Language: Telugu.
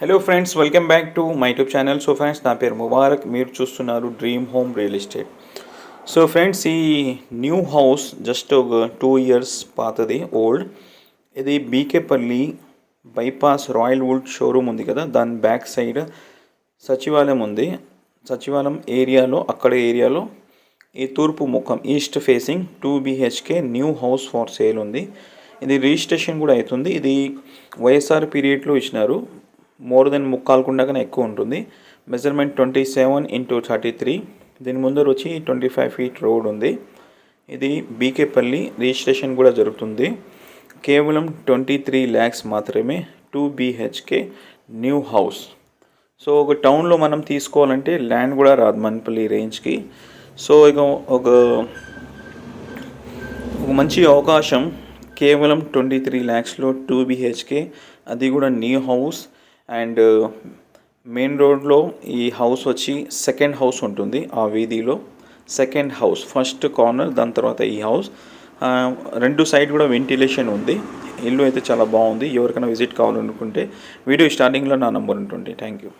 Hello friends welcome back to my YouTube channel so friends నా పేరు ముబారక్. మీరు చూస్తున్నారు dream home real estate so friends ఈ న్యూ హౌస్ జస్ట్ ఒక టూ ఇయర్స్ పాతది ఓల్డ్ ఇది BKPalli bypass royal wood showroom ఉంది కదా దాని బ్యాక్ సైడ్ సచివాలయం ఉంది. సచివాలయం ఏరియాలో అక్కడ ఏరియాలో ఈ తూర్పు ముఖం east facing two BHK new house for sale ఉంది. ఇది రిజిస్ట్రేషన్ కూడా అవుతుంది. ఇది వైఎస్ఆర్ పీరియడ్లో ఇచ్చినారు. మోర్ దెన్ ముక్కాలకుండా కన్నా ఎక్కువ ఉంటుంది. Measurement twenty seven into thirty three. దీని ముందర వచ్చి ట్వంటీ ఫైవ్ ఫీట్ రోడ్ ఉంది. ఇది బీకేపల్లి రిజిస్ట్రేషన్ కూడా జరుగుతుంది. కేవలం ట్వంటీ త్రీ ల్యాక్స్ మాత్రమే two BHK new house. So ఒక టౌన్లో మనం తీసుకోవాలంటే ల్యాండ్ కూడా రాదు మన్పల్లి రేంజ్కి. సో ఇక ఒక ఒక మంచి అవకాశం కేవలం ట్వంటీ త్రీ ల్యాక్స్లో టూ బీహెచ్కే. అది కూడా న్యూ హౌస్. అండ్ మెయిన్ రోడ్లో ఈ హౌస్ వచ్చి సెకండ్ హౌస్ ఉంటుంది ఆ వీధిలో. సెకండ్ హౌస్ ఫస్ట్ కార్నర్ దాని తర్వాత ఈ హౌస్. రెండు సైడ్ కూడా వెంటిలేషన్ ఉంది. ఇల్లు అయితే చాలా బాగుంది. ఎవరికైనా విజిట్ కావాలనుకుంటే వీడియో స్టార్టింగ్లో నా నంబర్ ఉంటుంది. Thank you.